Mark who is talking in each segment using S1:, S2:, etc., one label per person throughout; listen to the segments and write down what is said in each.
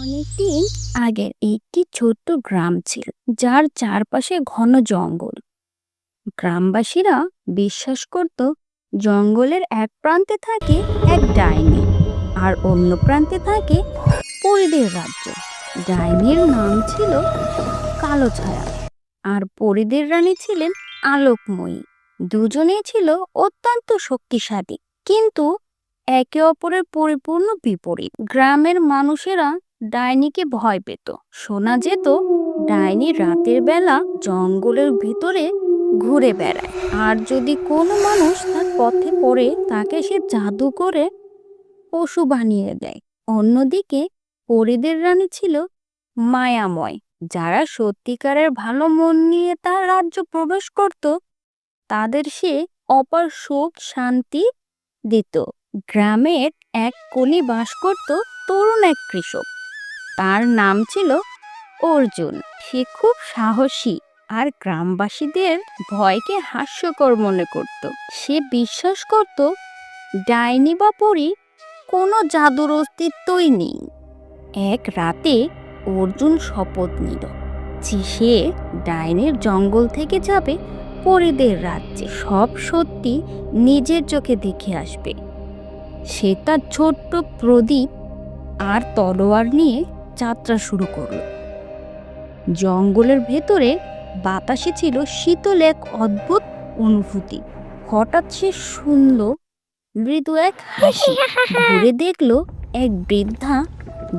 S1: অনেকদিন আগের একটি ছোট্ট গ্রাম ছিল, যার চারপাশে ঘন জঙ্গল। গ্রামবাসীরা বিশ্বাস করত, জঙ্গলের এক প্রান্তে থাকে এক ডাইনি আর অন্য প্রান্তে থাকে পরিদের রাজ্য। ডাইনির নাম ছিল কালো ছায়া আর পরিদের রানী ছিলেন আলোকময়ী। দুজনেই ছিল অত্যন্ত শক্তিশালী, কিন্তু একে অপরের পরিপূর্ণ বিপরীত। গ্রামের মানুষেরা ডাইনিকে ভয় পেত। শোনা যেত, ডাইনি রাতের বেলা জঙ্গলের ভিতরে ঘুরে বেড়ায়। আর যদি কোনো মানুষ তার পথে পড়ে, তাকে সে জাদু করে পশু বানিয়ে দেয়। অন্যদিকে পরিদের রানী ছিল মায়াময়, যারা সত্যিকারের ভালো মন নিয়ে তার রাজ্য প্রবেশ করত, তাদের সে অপার সুখ শান্তি দিত। গ্রামের এক কোণে বাস করত তরুণ এক কৃষক। তার নাম ছিল অর্জুন। সে খুব সাহসী আর গ্রামবাসীদের ভয়কে হাস্যকর মনে করত। সে বিশ্বাস করত, ডাইনি বা পরি কোনো জাদুর অস্তিত্বই নেই। এক রাতে অর্জুন শপথ নিল যে সে ডাইনের জঙ্গল থেকে যাবে পরিদের রাজ্যে। সব সত্যি নিজের চোখে দেখে আসবে। সে তার ছোট্ট প্রদীপ আর তলোয়ার নিয়ে যাত্রা শুরু করল। জঙ্গলের ভেতরে বাতাসে ছিল শীতল এক অদ্ভুত অনুভূতি। হঠাৎ সে শুনল মৃদু এক হাসি। ঘুরে দেখল এক বৃদ্ধা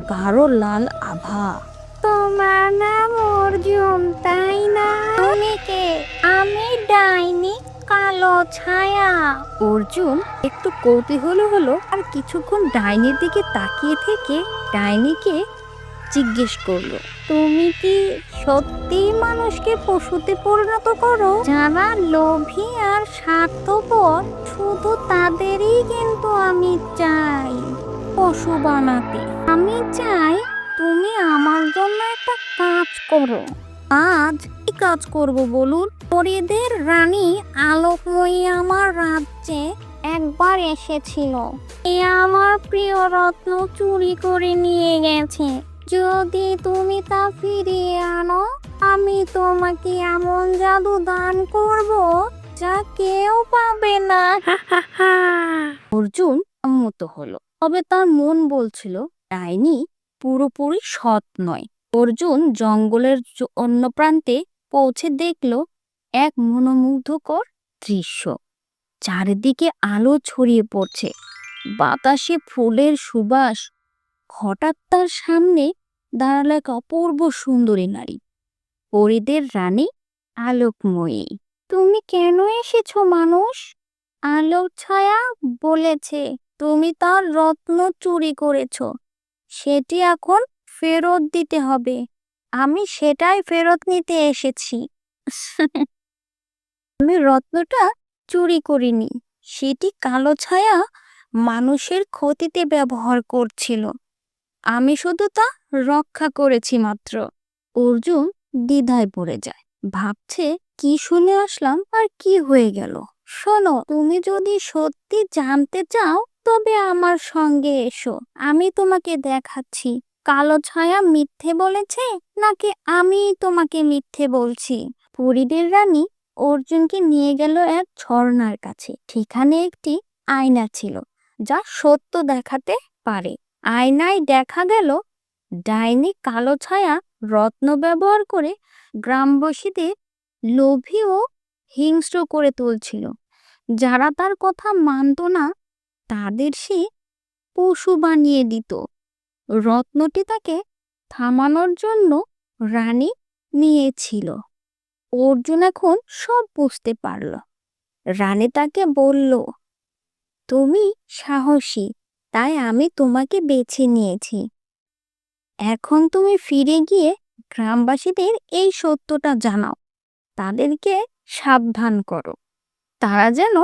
S1: গাঢ় লাল আভা। তোমার নাম অর্জুন তাই না? তুমি কে? আমি ডাইনি কালো ছায়া। অর্জুন একটু কৌতূহল হলো আর কিছুক্ষণ ডাইনির দিকে তাকিয়ে থেকে ডাইনিকে জিজ্ঞেস করল, তুমি কি সত্যি মানুষকে পশুতে পরিণত করো? যারা লোভী আর স্বার্থপর, শুধু তাদেরই কিন্তু আমি চাই পশু বানাতে। আমি চাই তুমি আমার জন্য একটা কাজ করো। আজ কি কাজ করব বলুন? পরিদের রানী আলোকময়ী আমার রাজ্যে একবার এসেছিল। এ আমার প্রিয় রত্ন চুরি করে নিয়ে গেছে। যদি তুমি তা ফিরিয়ে আনো আমি তোমাকে এমন জাদু দান করব যা কেউ পাবে না। অর্জুন সম্মত হলো। তবে তার মন বলছিল ডাইনি পুরোপুরি সৎ নয়। অর্জুন জঙ্গলের অন্য প্রান্তে পৌঁছে দেখল এক মনোমুগ্ধকর দৃশ্য। চারিদিকে আলো ছড়িয়ে পড়ছে। বাতাসে ফুলের সুবাস হঠাৎ তার সামনে দাঁড়াল এক অপূর্ব সুন্দরী নারী। পরিদের রানী আলোকময়ী। তুমি কেন এসেছ, মানুষ? আলোক ছায়া বলেছে, তুমি তার রত্ন চুরি করেছ। সেটি এখন ফেরত দিতে হবে। আমি সেটাই ফেরত নিতে এসেছি। আমি রত্নটা চুরি করিনি। সেটি কালো ছায়া মানুষের ক্ষতিতে ব্যবহার করছিল। আমি শুধু তা রক্ষা করেছি মাত্র। অর্জুন দ্বিধায় পড়ে যায়। ভাবছে, কি শুনে আসলাম আর কি হয়ে গেল। শোনো, তুমি যদি সত্যি জানতে চাও, তবে আমার সঙ্গে এসো। আমি তোমাকে দেখাচ্ছি। কালো ছায়া মিথ্যে বলেছে, নাকি আমি তোমাকে মিথ্যে বলছি? পরিদের রানী অর্জুনকে নিয়ে গেল এক ঝর্ণার কাছে। সেখানে একটি আয়না ছিল, যা সত্য দেখাতে পারে। আয়নায় দেখা গেল ডাইনি কালো ছায়া রত্ন ব্যবহার করে গ্রামবাসীদের লোভী ও হিংস্র করে তুলছিল। যারা তার কথা মানত না, তাদের সে পশু বানিয়ে দিত। রত্নটি তাকে থামানোর জন্য রানী নিয়েছিল। অর্জুন এখন সব বুঝতে পারল। রানী তাকে বলল, তুমি সাহসী তাই আমি তোমাকে বেছে নিয়েছি। এখন তুমি ফিরে গিয়ে গ্রামবাসীদের এই সত্যটা জানাও। তাদেরকে সাবধান করো। তারা যেন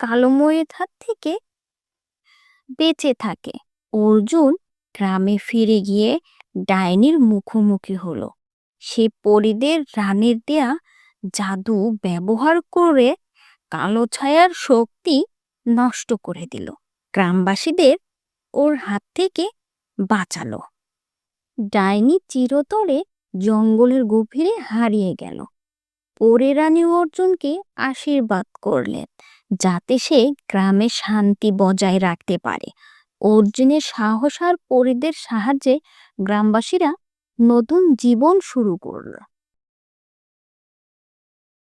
S1: কালোময়ের হাত থেকে বেঁচে থাকে। অর্জুন গ্রামে ফিরে গিয়ে ডাইনির মুখোমুখি হলো। সে পরিদের রানের দেয়া জাদু ব্যবহার করে কালো ছায়ার শক্তি নষ্ট করে দিল। গ্রামবাসীদের ওর হাত থেকে বাঁচালো। ডাইনি চিরতরে জঙ্গলের গভীরে হারিয়ে গেল। পরে রানী অর্জুনকে আশীর্বাদ করলেন, যাতে সে গ্রামে শান্তি বজায় রাখতে পারে। অর্জুনের সাহস আর পরিদের সাহায্যে গ্রামবাসীরা নতুন জীবন শুরু করল।